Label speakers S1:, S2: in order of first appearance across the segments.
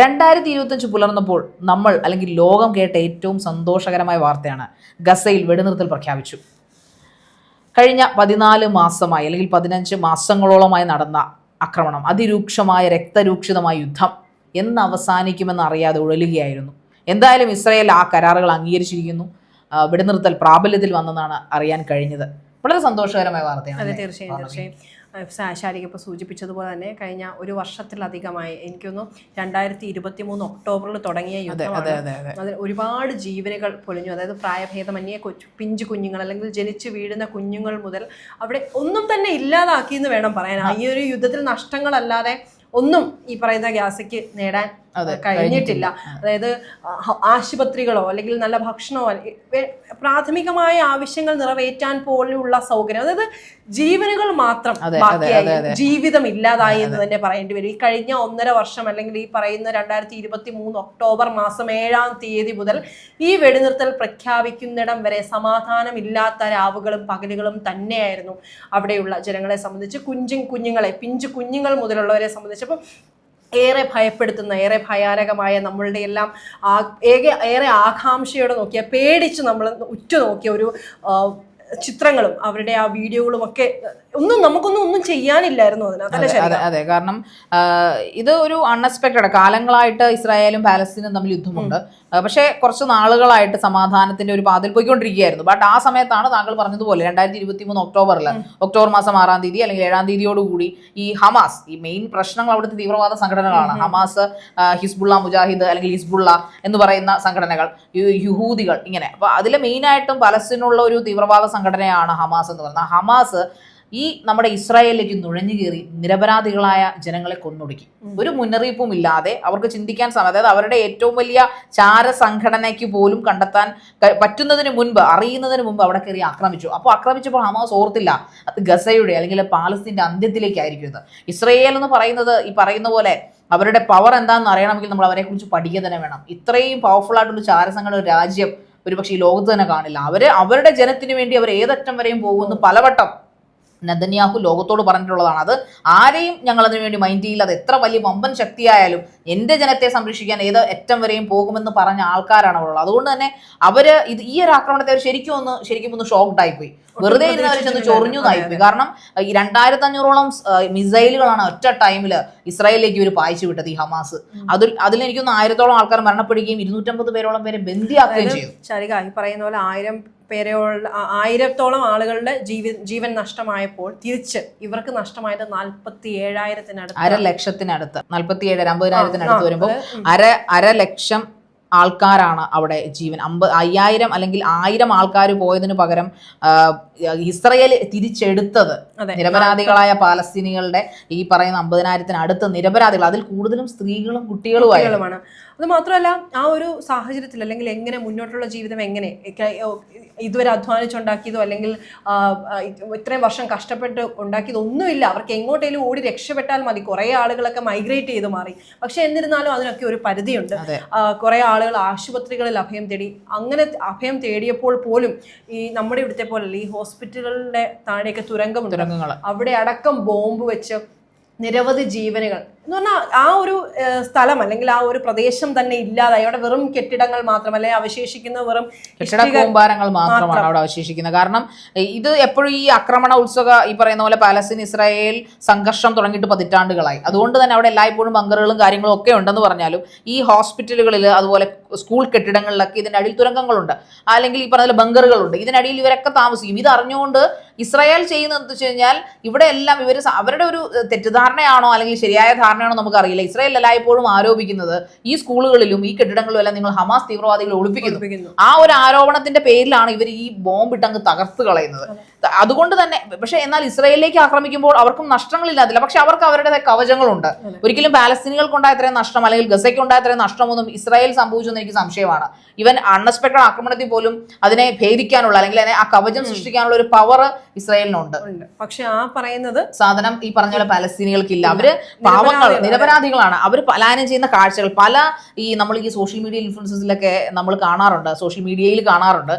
S1: രണ്ടായിരത്തി ഇരുപത്തഞ്ച് പുലർന്നപ്പോൾ നമ്മൾ അല്ലെങ്കിൽ ലോകം കേട്ട ഏറ്റവും സന്തോഷകരമായ വാർത്തയാണ് ഗസയിൽ വെടിനിർത്തൽ പ്രഖ്യാപിച്ചു. കഴിഞ്ഞ പതിനാല് മാസമായി അല്ലെങ്കിൽ പതിനഞ്ച് മാസങ്ങളോളമായി നടന്ന ആക്രമണം അതിരൂക്ഷമായ രക്തരൂക്ഷിതമായ യുദ്ധം എന്ന് അവസാനിക്കുമെന്ന് അറിയാതെ ഉഴലുകയായിരുന്നു. എന്തായാലും ഇസ്രായേൽ ആ കരാറുകൾ അംഗീകരിച്ചിരിക്കുന്നു. വെടിനിർത്തൽ പ്രാബല്യത്തിൽ വന്നെന്നാണ് അറിയാൻ കഴിഞ്ഞത്. വളരെ സന്തോഷകരമായ വാർത്തയാണ്
S2: തീർച്ചയായും. ശാരിക ഇപ്പോൾ സൂചിപ്പിച്ചതുപോലെ തന്നെ കഴിഞ്ഞ ഒരു വർഷത്തിലധികമായി എനിക്കൊന്നും രണ്ടായിരത്തി ഇരുപത്തി മൂന്ന് ഒക്ടോബറിൽ തുടങ്ങിയ യുദ്ധമാണ്.
S1: അതെ അതെ അതെ.
S2: അതിൽ ഒരുപാട് ജീവനുകൾ പൊലിഞ്ഞു അതായത് പ്രായഭേദമന്യേ കൊച്ചു പിഞ്ചു കുഞ്ഞുങ്ങൾ അല്ലെങ്കിൽ ജനിച്ചു വീഴുന്ന കുഞ്ഞുങ്ങൾ മുതൽ അവിടെ ഒന്നും തന്നെ ഇല്ലാതാക്കി എന്ന് വേണം പറയാൻ. ഈ ഒരു യുദ്ധത്തിൽ നഷ്ടങ്ങളല്ലാതെ ഒന്നും ഈ പറയുന്ന ഗ്യാസയ്ക്ക് നേടാൻ കഴിഞ്ഞിട്ടില്ല. അതായത് ആശുപത്രികളോ അല്ലെങ്കിൽ നല്ല ഭക്ഷണമോ പ്രാഥമികമായ ആവശ്യങ്ങൾ നിറവേറ്റാൻ പോലുള്ള സൗകര്യം. അതായത് ജീവനുകൾ മാത്രം ബാക്കിയായി. ജീവിതം ഇല്ലാതായി എന്ന് തന്നെ പറയേണ്ടി വരും. ഈ കഴിഞ്ഞ ഒന്നര വർഷം അല്ലെങ്കിൽ ഈ പറയുന്ന രണ്ടായിരത്തി ഇരുപത്തി മൂന്ന് ഒക്ടോബർ മാസം ഏഴാം തീയതി മുതൽ ഈ വെടിനിർത്തൽ പ്രഖ്യാപിക്കുന്നിടം വരെ സമാധാനം ഇല്ലാത്ത രാവുകളും പകലുകളും തന്നെയായിരുന്നു അവിടെയുള്ള ജനങ്ങളെ സംബന്ധിച്ച്. കുഞ്ചും കുഞ്ഞുങ്ങളെ പിഞ്ചു കുഞ്ഞുങ്ങൾ മുതലുള്ളവരെ സംബന്ധിച്ചപ്പോൾ ഏറെ ഭയപ്പെടുത്തുന്ന ഏറെ ഭയാനകമായ നമ്മളുടെ എല്ലാം ഏക ഏറെ ആകാംക്ഷയോടെ നോക്കിയ പേടിച്ച് നമ്മൾ ഉറ്റുനോക്കിയ ഒരു ചിത്രങ്ങളും അവരുടെ ആ വീഡിയോകളും ഒക്കെ ഒന്നും നമുക്കൊന്നും ഒന്നും ചെയ്യാനില്ലായിരുന്നു അതിനകത്ത്
S1: അതെ അതെ കാരണം ഇത് ഒരു അൺഎക്സ്പെക്റ്റഡ് കാലങ്ങളായിട്ട് ഇസ്രായേലും പാലസ്തീനും തമ്മിൽ യുദ്ധമുണ്ട്. പക്ഷേ കുറച്ച് നാളുകളായിട്ട് സമാധാനത്തിന്റെ ഒരു പാതിൽ പോയിക്കൊണ്ടിരിക്കുകയായിരുന്നു. ബട്ട് ആ സമയത്താണ് താങ്കൾ പറഞ്ഞതുപോലെ രണ്ടായിരത്തി ഇരുപത്തി മൂന്ന് ഒക്ടോബറിൽ ഒക്ടോബർ മാസം ആറാം തീയതി അല്ലെങ്കിൽ ഏഴാം തീയതിയോടുകൂടി ഈ ഹമാസ് ഈ മെയിൻ പ്രശ്നങ്ങൾ അവിടുത്തെ തീവ്രവാദ സംഘടനകളാണ്. ഹമാസ് ഹിസ്ബുള്ള മുജാഹിദ് അല്ലെങ്കിൽ ഹിസ്ബുള്ള എന്ന് പറയുന്ന സംഘടനകൾ യുഹൂദികൾ ഇങ്ങനെ. അപ്പൊ അതിൽ മെയിനായിട്ടും പലസ്തീനുള്ള ഒരു തീവ്രവാദ സംഘടനയാണ് ഹമാസ് എന്ന് പറയുന്നത്. ഹമാസ് ഈ നമ്മുടെ ഇസ്രായേലിലേക്ക് നുഴഞ്ഞു കയറി നിരപരാധികളായ ജനങ്ങളെ കൊന്നൊടുക്കി. ഒരു മുന്നറിയിപ്പും ഇല്ലാതെ അവർക്ക് ചിന്തിക്കാൻ സമയം അതായത് അവരുടെ ഏറ്റവും വലിയ ചാര സംഘടനയ്ക്ക് പോലും കണ്ടെത്താൻ പറ്റുന്നതിന് മുൻപ് അറിയുന്നതിന് മുമ്പ് അവിടെ കയറി ആക്രമിച്ചു. അപ്പോൾ ആക്രമിച്ചപ്പോൾ ഹമാസ് ഓർത്തില്ല അത് ഗസയുടെ അല്ലെങ്കിൽ പാലസ്തീന്റെ അന്ത്യത്തിലേക്കായിരിക്കും ഇത്. ഇസ്രയേൽ എന്ന് പറയുന്നത് ഈ പറയുന്ന പോലെ അവരുടെ പവർ എന്താണെന്ന് അറിയണമെങ്കിൽ നമ്മൾ അവരെ കുറിച്ച് പഠിക്കുക തന്നെ വേണം. ഇത്രയും പവർഫുൾ ആയിട്ടുള്ള ചാരസംഘടന ഒരു രാജ്യം ഒരുപക്ഷെ ഈ ലോകത്ത് തന്നെ കാണില്ല. അവർ അവരുടെ ജനത്തിന് വേണ്ടി അവർ ഏതറ്റം വരെയും പോകുമെന്ന് പലവട്ടം. നെതന്യാഹു ലോകത്തോട് പറഞ്ഞിട്ടുള്ളതാണ്. അത് ആരെയും ഞങ്ങൾ അതിനു വേണ്ടി മൈൻഡ് ചെയ്യില്ല. അത് എത്ര വലിയ വമ്പൻ ശക്തിയായാലും എന്റെ ജനത്തെ സംരക്ഷിക്കാൻ ഏത് അറ്റം വരെയും പോകുമെന്ന് പറഞ്ഞ ആൾക്കാരാണ് അവരുള്ളത്. അതുകൊണ്ട് തന്നെ അവർ ഇത് ഈ ഒരു ആക്രമണത്തെ അവർ ശരിക്കും ഒന്ന് ശരിക്കും ഒന്ന് ഷോക്ഡ് ആയിപ്പോയി. വെറുതെ ഇരുന്ന് അവർ ചെന്ന് ചൊറിഞ്ഞു നായിപ്പോയി കാരണം ഈ രണ്ടായിരത്തി അഞ്ഞൂറോളം മിസൈലുകളാണ് ഒറ്റ ടൈമിൽ ഇസ്രായേലിലേക്ക് ഇവർ പായിച്ചു വിട്ടത് ഈ ഹമാസ്. അതിൽ അതിൽ എനിക്കൊന്ന് ആയിരത്തോളം ആൾക്കാർ മരണപ്പെടുകയും ഇരുന്നൂറ്റമ്പത് പേരോളം പേരെ ബന്ദിയാക്കുകയും ചെയ്തു.
S2: ശരിക ഈ പറയുന്ന പോലെ ആയിരം പേരെയുള്ള ആയിരത്തോളം ആളുകളുടെ ജീവ ജീവൻ നഷ്ടമായപ്പോൾ തിരിച്ച് ഇവർക്ക് നഷ്ടമായത് നാൽപ്പത്തി ഏഴായിരത്തിനടുത്ത്
S1: അര ലക്ഷത്തിനടുത്ത്. നാൽപ്പത്തി ഏഴ് അമ്പതിനായിരത്തിനടുത്ത് വരുമ്പോൾ. അര അര ലക്ഷം ആൾക്കാരാണ് അവിടെ ജീവൻ. അമ്പത് അയ്യായിരം അല്ലെങ്കിൽ ആയിരം ആൾക്കാർ പോയതിനു പകരം ഇസ്രയേൽ തിരിച്ചെടുത്തത്. നിരപരാധികളായ പാലസ്തീനികളുടെ ഈ പറയുന്ന അമ്പതിനായിരത്തിനടുത്ത് നിരപരാധികൾ അതിൽ കൂടുതലും സ്ത്രീകളും
S2: കുട്ടികളുമാണ്. അത് മാത്രമല്ല ആ ഒരു സാഹചര്യത്തിൽ അല്ലെങ്കിൽ എങ്ങനെ മുന്നോട്ടുള്ള ജീവിതം എങ്ങനെ ഇതുവരെ അധ്വാനിച്ചുണ്ടാക്കിയതോ അല്ലെങ്കിൽ ഇത്രയും വർഷം കഷ്ടപ്പെട്ട് ഉണ്ടാക്കിയതോ ഒന്നുമില്ല. അവർക്ക് എങ്ങോട്ടേലും ഓടി രക്ഷപ്പെട്ടാൽ മതി. കുറേ ആളുകളൊക്കെ മൈഗ്രേറ്റ് ചെയ്ത് മാറി. പക്ഷെ എന്നിരുന്നാലും അതിനൊക്കെ ഒരു പരിധിയുണ്ട്. കുറേ ആളുകൾ ആശുപത്രികളിൽ അഭയം തേടി. അങ്ങനെ അഭയം തേടിയപ്പോൾ പോലും ഈ നമ്മുടെ ഇവിടുത്തെ പോലെ ഈ ഹോസ്പിറ്റലുകളുടെ താഴെയൊക്കെ തുരങ്കമുണ്ട്. അവിടെ അടക്കം ബോംബ് വെച്ച് നിരവധി ജീവനുകൾ. എന്ന് പറഞ്ഞാൽ ആ ഒരു സ്ഥലം അല്ലെങ്കിൽ ആ ഒരു പ്രദേശം തന്നെ ഇല്ലാതായി അവിടെ വെറും കെട്ടിടങ്ങൾ മാത്രം അല്ലെങ്കിൽ അവശേഷിക്കുന്ന വെറും
S1: കെട്ടിട കൂമ്പാരങ്ങൾ മാത്രമാണ് അവിടെ അവശേഷിക്കുന്നത്. കാരണം ഇത് എപ്പോഴും ഈ ആക്രമണ ഉത്സവ ഈ പറയുന്ന പോലെ പാലസ്തീൻ ഇസ്രായേൽ സംഘർഷം തുടങ്ങിയിട്ട് പതിറ്റാണ്ടുകളായി. അതുകൊണ്ട് തന്നെ അവിടെ എല്ലായ്പ്പോഴും ബങ്കറുകളും കാര്യങ്ങളും ഒക്കെ ഉണ്ടെന്ന് പറഞ്ഞാലും ഈ ഹോസ്പിറ്റലുകളിൽ അതുപോലെ സ്കൂൾ കെട്ടിടങ്ങളിലൊക്കെ ഇതിന്റെ അടിയിൽ തുരങ്കങ്ങളുണ്ട്. അല്ലെങ്കിൽ ഈ പറഞ്ഞ ബങ്കറുകളുണ്ട് ഇതിനടിയിൽ ഇവരൊക്കെ താമസിക്കും. ഇത് അറിഞ്ഞുകൊണ്ട് ഇസ്രായേൽ ചെയ്യുന്നത് എന്ന് വെച്ച് കഴിഞ്ഞാൽ ഇവിടെ എല്ലാം ഇവർ അവരുടെ ഒരു തെറ്റിദ്ധാരണയാണോ അല്ലെങ്കിൽ ശരിയായ ധാരണയാണോ നമുക്കറിയില്ല. ഇസ്രായേൽ എല്ലായ്പ്പോഴും ആരോപിക്കുന്നത് ഈ സ്കൂളുകളിലും ഈ കെട്ടിടങ്ങളിലും എല്ലാം നിങ്ങൾ ഹമാസ് തീവ്രവാദികളെ ഒളിപ്പിക്കുന്നു. ആ ഒരു ആരോപണത്തിന്റെ പേരിലാണ് ഇവർ ഈ ബോംബിട്ടങ്ങ് തകർത്ത് കളയുന്നത്. അതുകൊണ്ട് തന്നെ പക്ഷെ എന്നാൽ ഇസ്രയേലിലേക്ക് ആക്രമിക്കുമ്പോൾ അവർക്കും നഷ്ടങ്ങളില്ലാതില്ല. പക്ഷെ അവർക്ക് അവരുടെ കവചങ്ങളുണ്ട്. ഒരിക്കലും പാലസ്തീനികൾക്ക് ഉണ്ടായ അത്രയും നഷ്ടം അല്ലെങ്കിൽ ഗസയ്ക്ക് ഉണ്ടായ അത്രയും നഷ്ടമൊന്നും ഇസ്രായേൽ സംഭവിച്ചെന്ന് എനിക്ക് സംശയമാണ്. ഇവൻ അൺഎക്സ്പെക്ടഡ് ആക്രമണത്തിൽ പോലും അതിനെ ഭേദിക്കാനുള്ള അല്ലെങ്കിൽ അതിനെ ആ കവചം സൃഷ്ടിക്കാനുള്ള ഒരു പവർ ഇസ്രായേലിനുണ്ട്.
S2: പക്ഷെ ആ പറയുന്നത്
S1: സാധനം ഈ പറഞ്ഞ പോലെ പാലസ്തീനികൾക്കില്ല അവർ പാവങ്ങൾ
S2: നിരപരാധികളാണ്.
S1: നിരപരാധികളാണ്. അവർ പലായനം ചെയ്യുന്ന കാഴ്ചകൾ പല ഈ നമ്മൾ ഈ സോഷ്യൽ മീഡിയ ഇൻഫ്ലുവൻസസിലൊക്കെ നമ്മൾ കാണാറുണ്ട് സോഷ്യൽ മീഡിയയിൽ കാണാറുണ്ട്.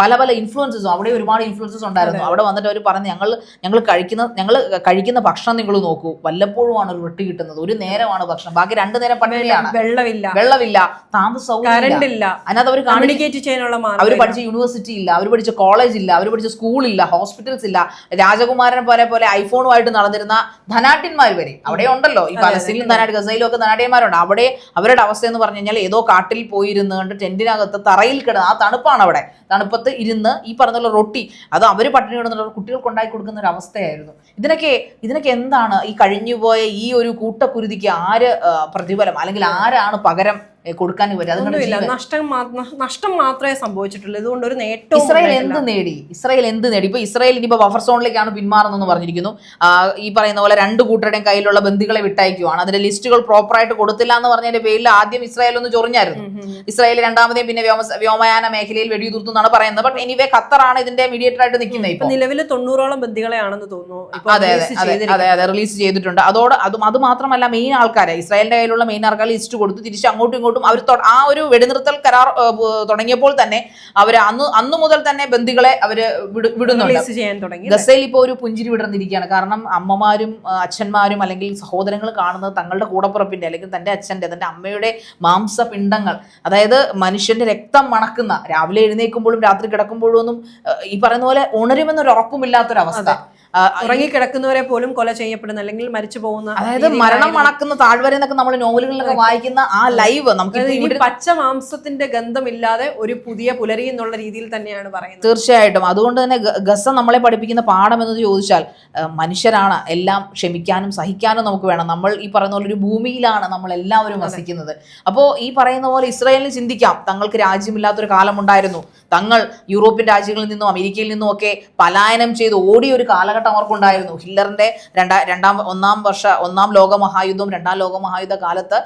S1: പല പല ഇൻഫ്ലുവൻസസും അവിടെ ഒരുപാട് ഇൻഫ്ലുവൻസസ് ഉണ്ടായിരുന്നു അവിടെ വന്നിട്ട് അവർ പറഞ്ഞു ഞങ്ങൾ ഞങ്ങൾ കഴിക്കുന്ന ഞങ്ങൾ കഴിക്കുന്ന ഭക്ഷണം നിങ്ങൾ നോക്കൂ. വല്ലപ്പോഴുമാണ് ഒരു റൊട്ടി കിട്ടുന്നത്. ഒരു നേരമാണ് ഭക്ഷണം. ബാക്കി രണ്ടു നേരം പട്ടിണിയാണ്.
S2: വെള്ളമില്ല.
S1: വെള്ളമില്ല. താമസ സൗകര്യം
S2: കറണ്ട് ഇല്ല
S1: അതിനകത്ത് അവർ
S2: കമ്മ്യൂണിക്കേറ്റ് ചെയ്യാനുള്ള
S1: അവർ പഠിച്ച യൂണിവേഴ്സിറ്റി ഇല്ല. അവർ പഠിച്ച കോളേജ് ഇല്ല. അവർ പഠിച്ച സ്കൂളില്ല ഹോസ്പിറ്റൽസ് ഇല്ല. രാജകുമാരനെ പോലെ പോലെ ഐഫോണുമായിട്ട് നടന്നിരുന്ന ധനാട്ടിന്മാർ വരെ. അവിടെ ഉണ്ടല്ലോ. ഈ പലസ്തീനിലും ധനാട്ടി ഗസയിലും ഒക്കെ ധനാട്ടിയന്മാരുണ്ട് അവിടെ അവരുടെ അവസ്ഥ എന്ന് പറഞ്ഞു കഴിഞ്ഞാൽ ഏതോ കാട്ടിൽ പോയി ഇരുന്ന് കണ്ട് ടെന്റിനകത്ത് തറയിൽ കിടന്ന് ആ തണുപ്പാണ് അവിടെ. തണുപ്പത്ത് ഇരുന്ന് ഈ പറഞ്ഞുള്ള റൊട്ടി അത് അവർ പട്ടിണി കിടന്നുള്ള കുട്ടികൾക്ക് ഉണ്ടാക്കി കൊടുക്കുന്ന ഒരു അവസ്ഥയായിരുന്നു. ഇതിനൊക്കെ ഇതിനൊക്കെ എന്താണ് ഈ കഴിഞ്ഞുപോയ ഈ ഒരു കൂട്ടക്കുരുതിക്ക് ആര് പ്രതിഫലം? അല്ലെങ്കിൽ ആരാണ് പകരം കൊടുക്കാൻ
S2: നഷ്ടം നഷ്ടം മാത്രമേ സംഭവിച്ചിട്ടുള്ളൂ. ഇതുകൊണ്ട് ഒരു നേട്ടവും
S1: ഇസ്രായേൽ എന്ത് നേടി? ഇസ്രായേൽ എന്ത് നേടി? ഇപ്പൊ ഇസ്രായേൽ ഇനിയിപ്പോ ബഫർ സോണിലേക്കാണ് പിന്മാറുന്നതെന്ന് പറഞ്ഞിരിക്കുന്നു. ഈ പറയുന്ന പോലെ രണ്ട് കൂട്ടരുടെയും കയ്യിലുള്ള ബന്ധുക്കളെ വിട്ടയക്കുവാണ്. അതിന്റെ ലിസ്റ്റുകൾ പ്രോപ്പറായിട്ട് കൊടുത്തില്ല എന്ന് പറഞ്ഞതിന്റെ പേരിൽ ആദ്യം ഇസ്രായേൽ ഒന്ന് ചൊറിഞ്ഞായിരുന്നു. ഇസ്രായേൽ രണ്ടാമതേയും പിന്നെ വ്യോമയാന മേഖലയിൽ വെടിയുതിർത്തു എന്നാണ് പറയുന്നത്. ബട്ട് എനിവേ ഖത്തറാണ് ഇതിന്റെ മീഡിയേറ്റർ ആയിട്ട് നിൽക്കുന്നത്
S2: ഇപ്പൊ നിലവിൽ തൊണ്ണൂറോളം ബന്ദികളെയാണെന്ന് തോന്നുന്നു.
S1: അതെ അതെ അതെ അതെ റിലീസ് ചെയ്തിട്ടുണ്ട്. അതോട് അതും അത് മാത്രമല്ല മെയിൻ ആൾക്കാരെ ഇസ്രായേലിന്റെ കയ്യിലുള്ള മെയിൻ ആൾക്കാർ ലിസ്റ്റ് കൊടുത്തു തിരിച്ച് അങ്ങോട്ടും ഇങ്ങോട്ടും അവർ ആ ഒരു വെടിനിർത്തൽ കരാർ തുടങ്ങിയപ്പോൾ തന്നെ അവർ അന്ന് അന്ന് മുതൽ തന്നെ ബന്ദികളെ അവർ വിടുന്നു വിടുന്നുണ്ട്. ഗസയിൽ ഇപ്പോൾ ഒരു പുഞ്ചിരി വിടർന്നിരിക്കുകയാണ്. കാരണം അമ്മമാരും അച്ഛന്മാരും അല്ലെങ്കിൽ സഹോദരങ്ങൾ കാണുന്നത് തങ്ങളുടെ കൂടപ്പുറപ്പിന്റെ അല്ലെങ്കിൽ തന്റെ അച്ഛന്റെ തന്റെ അമ്മയുടെ മാംസപിണ്ഡങ്ങൾ. അതായത് മനുഷ്യന്റെ രക്തം മണക്കുന്ന രാവിലെ എഴുന്നേൽക്കുമ്പോഴും രാത്രി കിടക്കുമ്പോഴും ഒന്നും ഈ പറയുന്ന പോലെ ഉണരുമെന്നൊരു ഉറപ്പുമില്ലാത്തൊരവസ്ഥ.
S2: ഉറങ്ങിക്കിടക്കുന്നവരെ പോലും കൊല ചെയ്യപ്പെടുന്ന അല്ലെങ്കിൽ മരിച്ചു പോകുന്ന
S1: അതായത് മരണം മണക്കുന്ന താഴ്വര എന്നൊക്കെ നമ്മൾ നോവലുകളിലൊക്കെ വായിക്കുന്ന ആ ലൈവ് നമുക്ക്
S2: പച്ച മാംസത്തിന്റെ ഗന്ധമില്ലാതെ ഒരു പുതിയ പുലരി എന്നുള്ള രീതിയിൽ തന്നെയാണ് പറയുന്നത്.
S1: തീർച്ചയായിട്ടും. അതുകൊണ്ട് തന്നെ ഗസ നമ്മളെ പഠിപ്പിക്കുന്ന പാഠം എന്ന് ചോദിച്ചാൽ മനുഷ്യരാണ് എല്ലാം ക്ഷമിക്കാനും സഹിക്കാനും നമുക്ക് വേണം. നമ്മൾ ഈ പറയുന്ന പോലെ ഒരു ഭൂമിയിലാണ് നമ്മൾ എല്ലാവരും വസിക്കുന്നത്. അപ്പോൾ ഈ പറയുന്ന പോലെ ഇസ്രായേലിന് ചിന്തിക്കാം. തങ്ങൾക്ക് രാജ്യമില്ലാത്തൊരു കാലമുണ്ടായിരുന്നു. തങ്ങൾ യൂറോപ്യൻ രാജ്യങ്ങളിൽ നിന്നും അമേരിക്കയിൽ നിന്നും ഒക്കെ പലായനം ചെയ്ത് ഓടിയ ഒരു കാലഘട്ടം അവർക്കുണ്ടായിരുന്നു. ഹിറ്റ്ലറിന്റെ രണ്ടാ രണ്ടാം ഒന്നാം വർഷ ഒന്നാം ലോക മഹായുദ്ധം രണ്ടാം ലോക മഹായുദ്ധ കാലത്ത്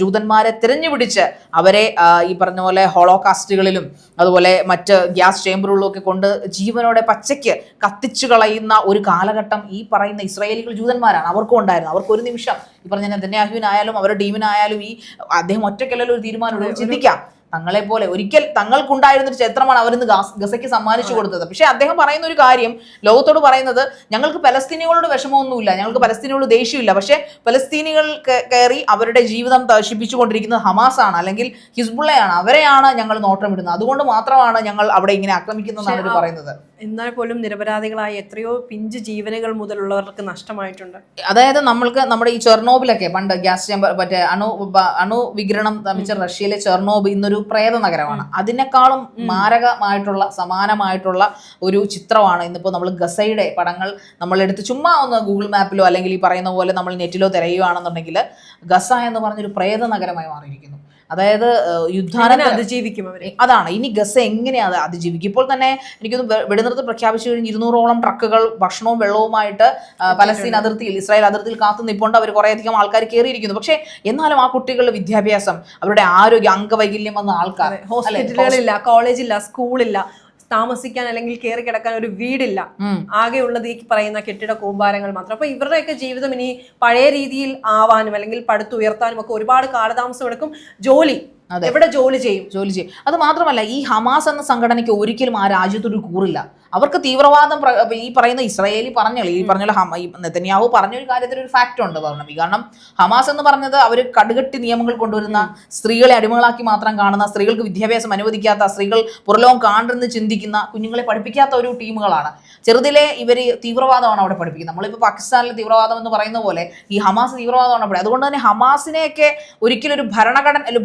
S1: ജൂതന്മാരെ തിരഞ്ഞുപിടിച്ച് അവരെ ഈ പറഞ്ഞ പോലെ ഹോളോകാസ്റ്റുകളിലും അതുപോലെ മറ്റ് ഗ്യാസ് ചേമ്പറുകളിലും ഒക്കെ കൊണ്ട് ജീവനോടെ പച്ചയ്ക്ക് കത്തിച്ചു കളയുന്ന ഒരു കാലഘട്ടം ഈ പറയുന്ന ഇസ്രായേലികൾ ജൂതന്മാരാണ്. അവർക്കും ഉണ്ടായിരുന്നു. അവർക്ക് ഒരു നിമിഷം ഈ പറഞ്ഞ നെതന്യാഹുവിനായാലും അവരുടെ ടീമിനായാലും ഈ അദ്ദേഹം ഒറ്റയ്ക്കല്ലല്ലോ ഒരു തീരുമാനം ചിന്തിക്കാം. തങ്ങളെ പോലെ ഒരിക്കൽ തങ്ങൾക്കുണ്ടായിരുന്ന ഒരു ചരിത്രമാണ് അവരിന്ന് ഗസയ്ക്ക് സമ്മാനിച്ചു കൊടുത്തത്. പക്ഷെ അദ്ദേഹം പറയുന്ന ഒരു കാര്യം ലോകത്തോട് പറയുന്നത് ഞങ്ങൾക്ക് പലസ്തീനികളോട് വിഷമമൊന്നുമില്ല ഞങ്ങൾക്ക് പലസ്തീനികളോട് ദേഷ്യമില്ല. പക്ഷെ പലസ്തീനികൾ കയറി അവരുടെ ജീവിതം നശിപ്പിച്ചുകൊണ്ടിരിക്കുന്നത് ഹമാസാണ് അല്ലെങ്കിൽ ഹിസ്ബുള്ളയാണ്. അവരെയാണ് ഞങ്ങൾ നോട്ടമിടുന്നത്. അതുകൊണ്ട് മാത്രമാണ് ഞങ്ങൾ അവിടെ ഇങ്ങനെ ആക്രമിക്കുന്നതെന്നാണ് അവർ പറയുന്നത്.
S2: എന്നാൽ പോലും നിരപരാധികളായ എത്രയോ പിഞ്ച് ജീവനുകൾ മുതലുള്ളവർക്ക് നഷ്ടമായിട്ടുണ്ട്.
S1: അതായത് നമ്മൾക്ക് നമ്മുടെ ഈ ചെർണോബിലൊക്കെ പണ്ട് ഗ്യാസ് ചേമ്പർ മറ്റേ അണു അണു വികിരണം തമിച്ച റഷ്യയിലെ ചെർണോബ് ഇന്നൊരു പ്രേത നഗരമാണ്. അതിനേക്കാളും മാരകമായിട്ടുള്ള സമാനമായിട്ടുള്ള ഒരു ചിത്രമാണ് ഇന്നിപ്പോൾ നമ്മൾ ഗസയുടെ പടങ്ങൾ നമ്മളെടുത്ത് ചുമ്മാ ഒന്ന് ഗൂഗിൾ മാപ്പിലോ അല്ലെങ്കിൽ ഈ പറയുന്ന പോലെ നമ്മൾ നെറ്റിലോ തിരയുകയാണെന്നുണ്ടെങ്കിൽ ഗസ എന്ന് പറഞ്ഞൊരു പ്രേത നഗരമായി മാറിയിരിക്കുന്നു. അതായത് യുദ്ധാനം
S2: അതിജീവിക്കും
S1: അതാണ്. ഇനി ഗസ എങ്ങനെയാണ് അത് അതിജീവിക്കും? ഇപ്പോൾ തന്നെ എനിക്കൊന്ന് വെടിനിർത്തൽ പ്രഖ്യാപിച്ചു കഴിഞ്ഞ് ഇരുന്നൂറോളം ട്രക്കുകൾ ഭക്ഷണവും വെള്ളവുമായിട്ട് പലസ്തീൻ അതിർത്തിയിൽ ഇസ്രായേൽ അതിർത്തിയിൽ കാത്തു നിൽപ്പുണ്ട് അവർ കുറേയധികം ആൾക്കാർ കയറിയിരിക്കുന്നു. പക്ഷേ എന്നാലും ആ കുട്ടികളുടെ വിദ്യാഭ്യാസം അവരുടെ ആരോഗ്യ അംഗവൈകല്യം വന്ന ആൾക്കാർ?
S2: ഹോസ്പിറ്റലുകളില്ല കോളേജില്ല സ്കൂളില്ല താമസിക്കാൻ അല്ലെങ്കിൽ കയറി കിടക്കാൻ ഒരു വീടില്ല.
S1: ആകെ
S2: ഉള്ളത് ഈ പറയുന്ന കെട്ടിട കൂമ്പാരങ്ങൾ മാത്രം. അപ്പൊ ഇവരുടെയൊക്കെ ജീവിതം ഇനി പഴയ രീതിയിൽ ആവാനും അല്ലെങ്കിൽ പടുത്തുയർത്താനും ഒക്കെ ഒരുപാട് കാലതാമസം എടുക്കും. ജോലി. എവിടെ ജോലി ചെയ്യും?
S1: ജോലി ചെയ്യും. അത് മാത്രമല്ല ഈ ഹമാസ് എന്ന സംഘടനയ്ക്ക് ഒരിക്കലും ആ രാജ്യത്തൊരു കൂറില്ല. അവർക്ക് തീവ്രവാദം ഈ പറയുന്ന ഇസ്രായേലി പറഞ്ഞല്ലോ ഈ പറഞ്ഞ നെതന്യാഹു പറഞ്ഞ ഒരു കാര്യത്തിൽ ഒരു ഫാക്റ്റ് ഉണ്ട് പറഞ്ഞു കാരണം ഹമാസ് എന്ന് പറഞ്ഞത് അവർ കടുകട്ടി നിയമങ്ങൾ കൊണ്ടുവരുന്ന സ്ത്രീകളെ അടിമകളാക്കി മാത്രം കാണുന്ന സ്ത്രീകൾക്ക് വിദ്യാഭ്യാസം അനുവദിക്കാത്ത സ്ത്രീകൾ പുറലോകം കാണുന്ന ചിന്തിക്കുന്ന കുഞ്ഞുങ്ങളെ പഠിപ്പിക്കാത്ത ഒരു ടീമുകളാണ്. ചെറുതിലെ ഇവർ തീവ്രവാദമാണ് അവിടെ പഠിപ്പിക്കുന്നത്. നമ്മളിപ്പോൾ പാകിസ്ഥാനിലെ തീവ്രവാദം എന്ന് പറയുന്ന പോലെ ഈ ഹമാസ് തീവ്രവാദമാണ് അവിടെ. അതുകൊണ്ട് തന്നെ ഹമാസിനെയൊക്കെ ഒരിക്കലും ഒരു ഭരണഘടന ഒരു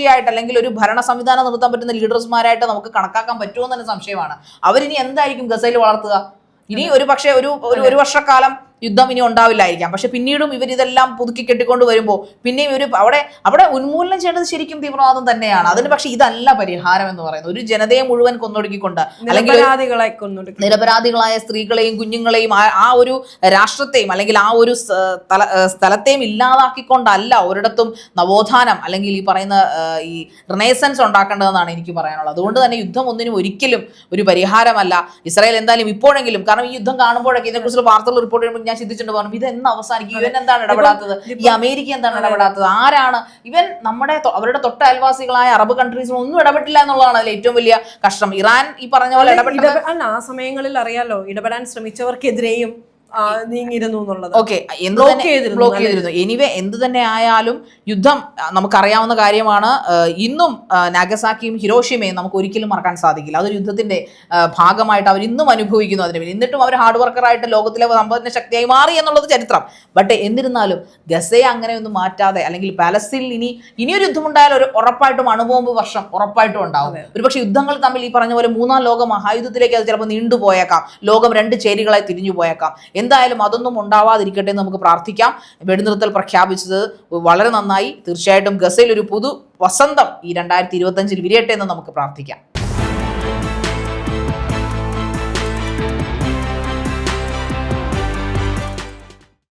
S1: ഭരണകക്ഷിയായിട്ട് അല്ലെങ്കിൽ ഒരു ഭരണ സംവിധാനം നിർത്താൻ പറ്റുന്ന ലീഡേഴ്സ്മാരായിട്ട് നമുക്ക് കണക്കാക്കാൻ പറ്റുമോ എന്ന് തന്നെ സംശയമാണ്. അവരിനി എന്തായിരിക്കും ഗസയിൽ വളർത്തുക? ഇനി ഒരു പക്ഷേ ഒരു ഒരു വർഷക്കാലം യുദ്ധം ഇനി ഉണ്ടാവില്ലായിരിക്കാം. പക്ഷെ പിന്നീടും ഇവർ ഇതെല്ലാം പുതുക്കി കെട്ടിക്കൊണ്ട് വരുമ്പോൾ പിന്നെയും ഒരു അവിടെ അവിടെ ഉന്മൂലനം ചെയ്യേണ്ടത് ശരിക്കും തീവ്രവാദം തന്നെയാണ്. അതിന് പക്ഷെ ഇതല്ല പരിഹാരം എന്ന് പറയുന്നത്. ഒരു ജനതയെ മുഴുവൻ കൊന്നൊടുക്കിക്കൊണ്ട് അല്ലെങ്കിൽ നിരപരാധികളായ സ്ത്രീകളെയും കുഞ്ഞുങ്ങളെയും ആ- ഒരു രാഷ്ട്രത്തെയും അല്ലെങ്കിൽ ആ ഒരു സ്ഥലത്തെയും ഇല്ലാതാക്കിക്കൊണ്ടല്ല ഒരിടത്തും നവോത്ഥാനം അല്ലെങ്കിൽ ഈ പറയുന്ന ഈ റിനേസൻസ് ഉണ്ടാക്കേണ്ടതെന്നാണ് എനിക്ക് പറയാനുള്ളത്. അതുകൊണ്ട് തന്നെ യുദ്ധം ഒന്നിനും ഒരിക്കലും ഒരു പരിഹാരമല്ല. ഇസ്രായേൽ എന്തായാലും ഇപ്പോഴെങ്കിലും കാരണം ഈ യുദ്ധം കാണുമ്പോഴൊക്കെ ഇതിനെക്കുറിച്ചുള്ള വാർത്തകൾ റിപ്പോർട്ട് ചെയ്യുമ്പോൾ ഞാൻ ചിന്തിച്ചിട്ട് പറഞ്ഞു ഇത് എന്ന് അവസാനിക്കും. ഇവൻ എന്താണ് ഇടപെടാത്തത്? ഈ അമേരിക്ക എന്താണ് ഇടപെടാത്തത്? ആരാണ്? ഇവൻ നമ്മുടെ അവരുടെ തൊട്ട അയൽവാസികളായ അറബ് കൺട്രീസിൽ ഒന്നും ഇടപെട്ടില്ല എന്നുള്ളതാണ് അതിൽ ഏറ്റവും വലിയ കഷ്ടം. ഇറാൻ ഈ പറഞ്ഞ പോലെ
S2: ഇടപെട്ടില്ല അല്ല ആ സമയങ്ങളിൽ അറിയാലോ ഇടപെടാൻ ശ്രമിച്ചവർക്കെതിരെയും നീങ്ങിയിരുന്നു എന്നുള്ളത്.
S1: ഓക്കെ ബ്ലോക്ക് ചെയ്തിരുന്നു എനിവേ എന്ത് തന്നെ ആയാലും യുദ്ധം നമുക്കറിയാവുന്ന കാര്യമാണ്. ഇന്നും നാഗസാക്കിയും ഹിരോഷിമയും നമുക്ക് ഒരിക്കലും മറക്കാൻ സാധിക്കില്ല. അതൊരു യുദ്ധത്തിന്റെ ഭാഗമായിട്ട് അവർ ഇന്നും അനുഭവിക്കുന്നു അതിന് എന്നിട്ടും അവർ ഹാർഡ് വർക്കറായിട്ട് ലോകത്തിലെ സമ്പന്ന ശക്തിയായി മാറി എന്നുള്ളത് ചരിത്രം. ബട്ട് എന്നിരുന്നാലും ഗസയെ അങ്ങനെയൊന്നും മാറ്റാതെ അല്ലെങ്കിൽ പാലസ്തീനിൽ ഇനി ഇനിയൊരു യുദ്ധമുണ്ടായാൽ ഒരു ഉറപ്പായിട്ടും അണുബോംബ് വർഷം ഉറപ്പായിട്ടും ഉണ്ടാവും. ഒരുപക്ഷെ യുദ്ധങ്ങൾ തമ്മിൽ ഈ പറഞ്ഞ പോലെ മൂന്നാം ലോക മഹായുദ്ധത്തിലേക്ക് അത് ചിലപ്പോൾ നീണ്ടുപോയേക്കാം. ലോകം രണ്ട് ചേരികളായി തിരിഞ്ഞു പോയേക്കാം എന്തായാലും അതൊന്നും ഉണ്ടാവാതിരിക്കട്ടെ എന്ന് നമുക്ക് പ്രാർത്ഥിക്കാം. വെടിനിർത്തൽ പ്രഖ്യാപിച്ചത് വളരെ നന്നായി. തീർച്ചയായിട്ടും ഗസയിൽ ഒരു പുതു വസന്തം ഈ രണ്ടായിരത്തി ഇരുപത്തഞ്ചിൽ വിരിയട്ടെ എന്ന് നമുക്ക് പ്രാർത്ഥിക്കാം.